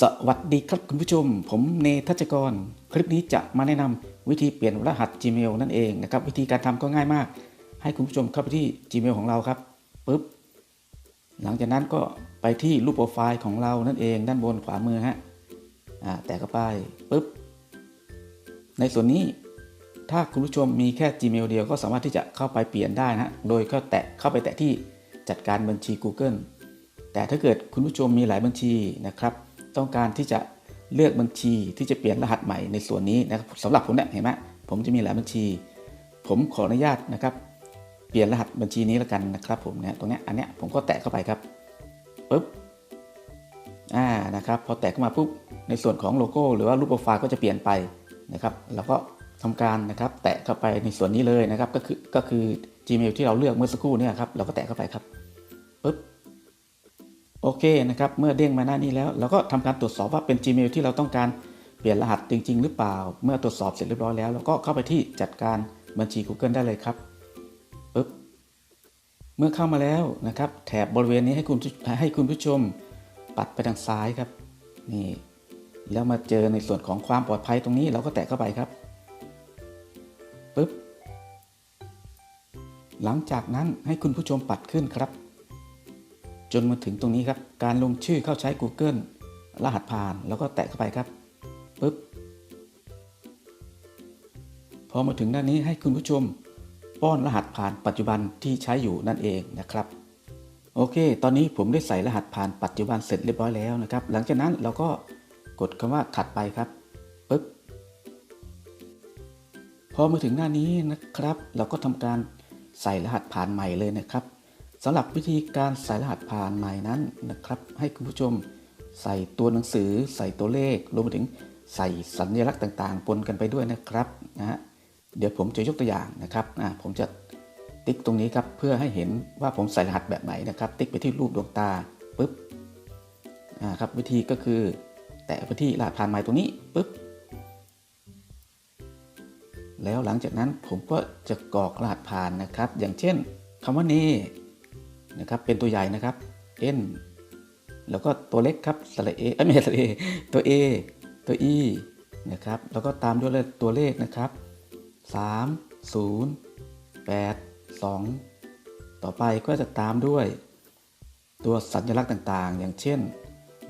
สวัสดีครับคุณผู้ชม ผมเนทัชกร คลิปนี้จะมาแนะนำวิธีเปลี่ยนรหัส Gmail นั่นเองนะครับ วิธีการทำก็ง่ายมาก ให้คุณผู้ชมเข้าไปที่ Gmail ของเราครับปุ๊บหลังจากนั้นก็ไปที่รูปโปรไฟล์ของเรานั่นเอง ด้านบนขวามือฮะอ่าแตะเข้าไปปุ๊บในส่วนนี้ถ้าคุณผู้ชมมีแค่ Gmail เดียวก็สามารถที่จะเข้าไปเปลี่ยนได้นะโดยก็แตะเข้าไปแตะที่จัดการบัญชี Google แต่ถ้าเกิดคุณผู้ชมมีหลายบัญชีนะครับ ต้องการที่จะเลือกบัญชีที่จะเปลี่ยนรหัสใหม่ในส่วนนี้นะครับสำหรับผมเนี่ยเห็นไหมผมจะมีหลายบัญชี ผมขออนุญาตนะครับ เปลี่ยนรหัสบัญชีนี้แล้วกันนะครับ ผมเนี่ยตรงเนี้ยอันเนี้ยผมก็แตะเข้าไปครับปุ๊บอ่านะครับพอแตะเข้ามาปุ๊บในส่วนของโลโก้หรือว่ารูปโปรไฟล์ก็จะเปลี่ยนไปนะครับแล้วก็ทำการนะครับ แตะเข้าไปในส่วนนี้เลยนะครับ ก็คือก็คือ Gmail ที่เราเลือกเมื่อสักครู่เนี่ยครับเราก็แตะเข้าไปครับปุ๊บ โอเคนะครับ เมื่อเด้งมาหน้านี้แล้ว เราก็ทำการตรวจสอบว่าเป็น Gmail ที่เราต้องการเปลี่ยนรหัสจริง ๆ หรือเปล่า เมื่อตรวจสอบเสร็จเรียบร้อยแล้วเราก็เข้าไปที่จัดการบัญชี Google ได้เลยครับปึ๊บเมื่อเข้ามาแล้วนะครับ แถบบริเวณนี้ให้คุณให้คุณผู้ชมปัดไปทางซ้ายครับนี่แล้วมาเจอในส่วนของความปลอดภัยตรงนี้เราก็แตะเข้าไปครับปึ๊บหลังจากนั้นให้คุณผู้ชมปัดขึ้นครับ จนมาถึงตรงนี้ครับ การลงชื่อเข้าใช้ Google รหัสผ่านแล้วก็แตะเข้าไปครับปึ๊บพอมาถึงด้านนี้ให้คุณผู้ชมป้อนรหัสผ่านปัจจุบันที่ใช้อยู่นั่นเองนะครับ โอเค ตอนนี้ผมได้ใส่รหัสผ่านปัจจุบันเสร็จเรียบร้อยแล้วนะครับ หลังจากนั้นเราก็กดคำว่าถัดไปครับปึ๊บพอมาถึงหน้านี้นะครับ เราก็ทำการใส่รหัสผ่านใหม่เลยนะครับ สำหรับวิธีการใส่รหัสผ่านใหม่นั้นนะครับ ให้คุณผู้ชมใส่ตัวหนังสือ ใส่ตัวเลขรวมไปถึงใส่สัญลักษณ์ต่างๆ ปนกันไปด้วยนะครับนะฮะเดี๋ยวผมจะยกตัวอย่างนะครับอ่าผมจะติ๊กตรงนี้ครับเพื่อให้เห็นว่าผมใส่รหัสแบบไหนนะครับ ติ๊กไปที่รูปดวงตาปุ๊บอ่าครับวิธีก็คือ แตะไปที่รหัสผ่านใหม่ตรงนี้ปุ๊บแล้วหลังจากนั้นผมก็จะกรอกรหัสผ่านนะครับ อย่างเช่นคำว่าเน นะครับเป็นตัวใหญ่นะครับ n แล้วก็ตัวเล็กครับสระเอไม่ใช่สระเอตัว a ตัว e นะครับแล้วก็ตามด้วยตัวเลขนะครับ 3 0 8 2 ต่อไปก็จะตามด้วยตัวสัญลักษณ์ต่างๆ อย่างเช่น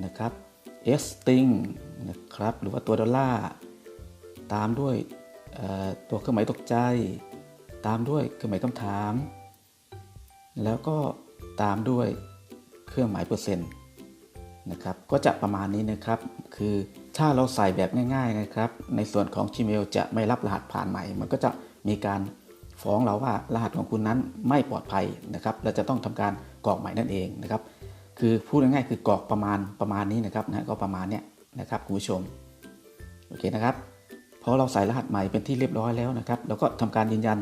นะครับ s sting นะครับหรือว่าตัวดอลลาร์ตามด้วยตัวเครื่องหมายตกใจ ตามด้วยเครื่องหมายคำถาม แล้วก็ ตามด้วยเครื่องหมายเปอร์เซ็นต์นะครับก็จะประมาณนี้นะครับ คือถ้าเราใส่แบบง่าย ๆนะครับ ในส่วนของ Gmail จะไม่รับรหัสผ่านใหม่ มันก็จะมีการฟ้องเราว่ารหัสของคุณนั้นไม่ปลอดภัยนะครับเราจะต้องทำการกรอกใหม่นั่นเองนะครับ คือพูดง่ายๆคือกรอกประมาณประมาณนี้นะครับนะก็ประมาณเนี้ยนะครับคุณผู้ชมโอเคนะครับพอเราใส่รหัสใหม่เป็นที่เรียบร้อยแล้วนะครับเราก็ทำการยืนยัน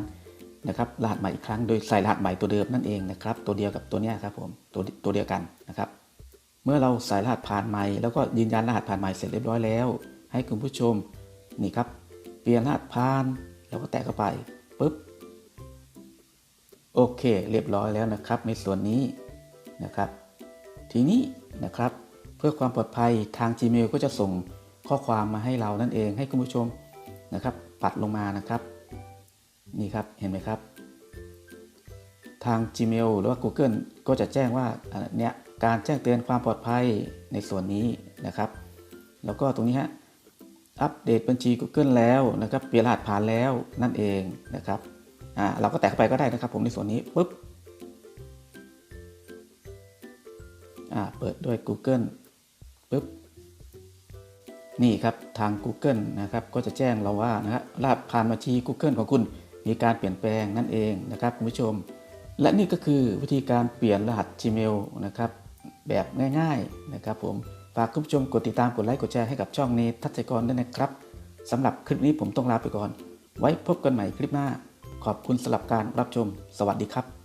นะครับรหัสใหม่อีกครั้งโดยใส่รหัสใหม่ตัวเดิมนั่นเองนะครับตัวเดียวกับตัวนี้ครับผมตัวตัวเดียวกันนะครับ เมื่อเราใส่รหัสผ่านใหม่แล้วก็ยืนยันรหัสผ่านใหม่เสร็จเรียบร้อยแล้ว ให้คุณผู้ชมนี่ครับเปลี่ยนรหัสผ่านแล้วก็แตะเข้าไปปุ๊บโอเค เรียบร้อยแล้วนะครับ ในส่วนนี้นะครับ ทีนี้นะครับเพื่อความปลอดภัยทาง Gmail ก็จะส่งข้อความมาให้เรานั่นเองให้คุณผู้ชมนะครับ ปัดลงมานะครับ นี่ครับเห็นไหมครับ ทาง Gmail หรือว่า Google ก็จะแจ้งว่าเนี่ยการแจ้งเตือนความปลอดภัยในส่วนนี้นะครับ แล้วก็ตรงนี้ฮะอัปเดตบัญชี Google แล้วนะครับเปลี่ยนรหัสผ่านแล้วนั่นเองนะครับอ่าเราก็แตะไปก็ได้นะครับผมในส่วนนี้ปุ๊บอ่าเปิดด้วย Google ปุ๊บนี่ครับทาง Google นะครับก็จะแจ้งเราว่านะฮะรหัสผ่านบัญชี Google ของคุณ มีการเปลี่ยนแปลงนั่นเองนะครับคุณผู้ชม และนี่ก็คือวิธีการเปลี่ยนรหัส Gmail นะครับแบบง่ายๆนะครับผมฝากคุณผู้ชมกดติดตามกดไลค์กดแชร์ให้กับช่องนี้ทัศกรด้วยนะครับสำหรับคลิปนี้ผมต้องลาไปก่อน ไว้พบกันใหม่คลิปหน้า ขอบคุณสำหรับการรับชม สวัสดีครับ